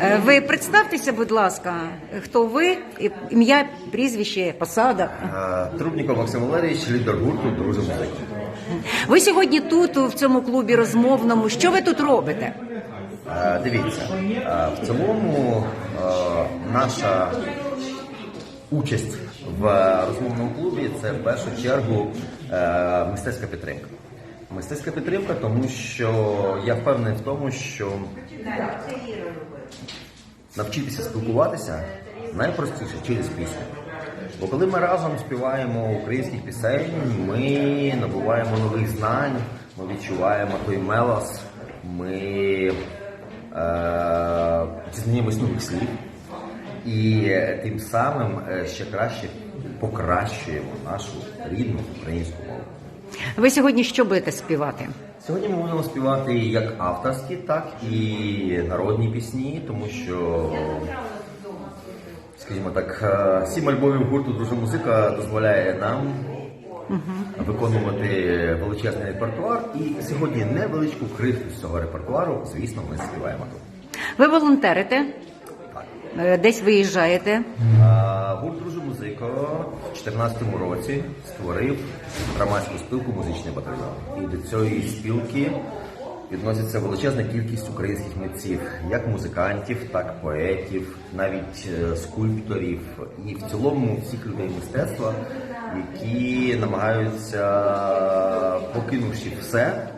Е, Ви представтеся, будь ласка, хто ви, ім'я, прізвище, посада. Е, Трубніков Максим Валерійович, лідер гурту Друже музики. Ви сьогодні тут, в цьому клубі розмовному. Що ви тут робите? Е, Дивіться, в цілому наша участь в розмовному клубі це в першу чергу мистецька підтримка. Мистецька підтримка, тому що я впевнений в тому, що навчитися спілкуватися найпростіше через пісню. Бо коли ми разом співаємо українських пісень, ми набуваємо нових знань, ми відчуваємо той мелос, ми е, дізнаємось нових слів і тим самим е, ще краще покращуємо нашу рідну українську мову. Ви сьогодні що будете співати? Сьогодні ми будемо співати як авторські, так і народні пісні, тому що, скажімо так, е, сім альбомів гурту Дружа музика дозволяє нам виконувати величезний репертуар. І сьогодні невеличку крихту з цього репертуару, звісно, ми співаємо тут. Ви волонтерите, Так. е, десь виїжджаєте. А, Гурт Друже музика 2014 році створив громадську спілку Музичний батальйон. І до цієї спілки відноситься величезна кількість українських митців, як музикантів, так поетів, навіть е, скульпторів і в цілому всіх людей мистецтва, які намагаються, покинувши все,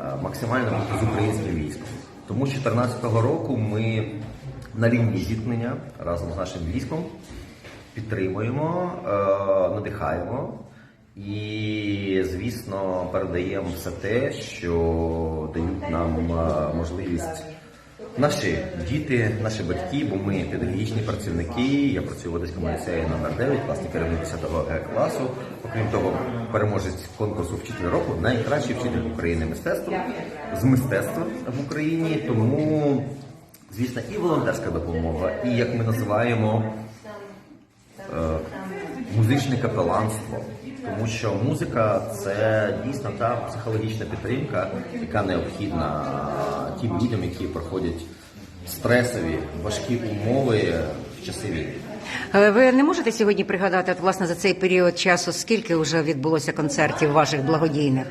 е, максимально бути з українським військом. Тому з 2014 року ми на лінії зіткнення разом з нашим військом підтримуємо, е, надихаємо і, звісно, передаємо все те, що дають нам е, можливість. Наші діти, наші батьки, бо ми педагогічні працівники. Я працюю в Одеському ліцеї номер 9, класний керівник 10 Е класу. Окрім того, переможець конкурсу вчитель року, найкращий вчитель України мистецтва з мистецтва в Україні. Тому, звісно, і волонтерська допомога, і як ми називаємо музичне капеланство. Тому що музика це дійсно та психологічна підтримка, яка необхідна тим людям, які проходять стресові, важкі умови в часи війни. Е, Ви не можете сьогодні пригадати, от, власне, за цей період часу, скільки вже відбулося концертів ваших благодійних?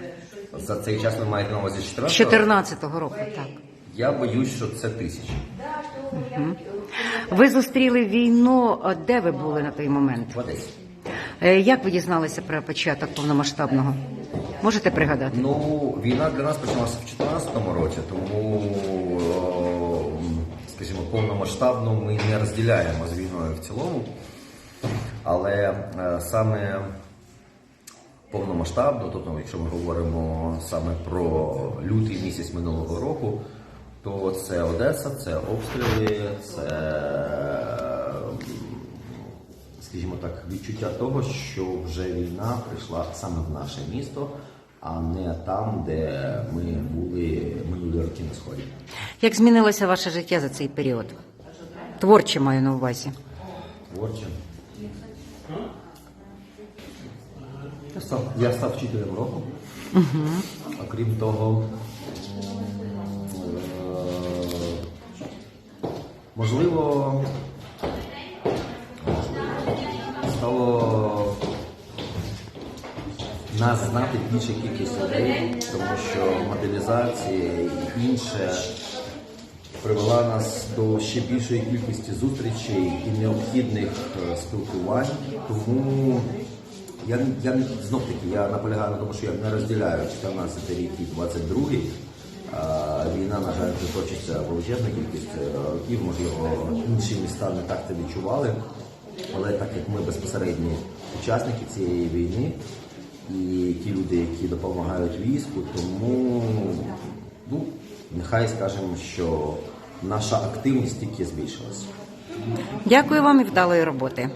За цей час ви маєте на увазі З 14 14-го року, так. Я боюсь, що це тисячі. Ви зустріли війну, де ви були на той момент? В Одесі. Е, Як ви дізналися про початок повномасштабного? Можете пригадати? Ну, війна для нас почалася в 2014 році, тому, е, скажімо, повномасштабно ми не розділяємо з війною в цілому. Але е, саме повномасштабно, тобто, якщо ми говоримо саме про лютий місяць минулого року, то це Одеса, це обстріли, це скажімо так, відчуття того, що вже війна прийшла саме в наше місто, а не там, де ми були минулі роки на сході. Як змінилося ваше життя за цей період? Творче маю на увазі. Творче. Я став, я став вчителем року. Окрім того, можливо, стало нас знати більша кількість людей, тому що мобілізація і інше привела нас до ще більшої кількості зустрічей і необхідних е, спілкувань. Тому я, я знов таки я наполягаю на тому, що я не розділяю 14 рік і 22 а, Війна, на жаль, вже величезна кількість е, років, можливо, інші міста не так це відчували. Але так як ми безпосередні учасники цієї війни і ті люди, які допомагають війську, тому ну, нехай скажемо, що наша активність тільки збільшилася. Дякую вам і вдалої роботи.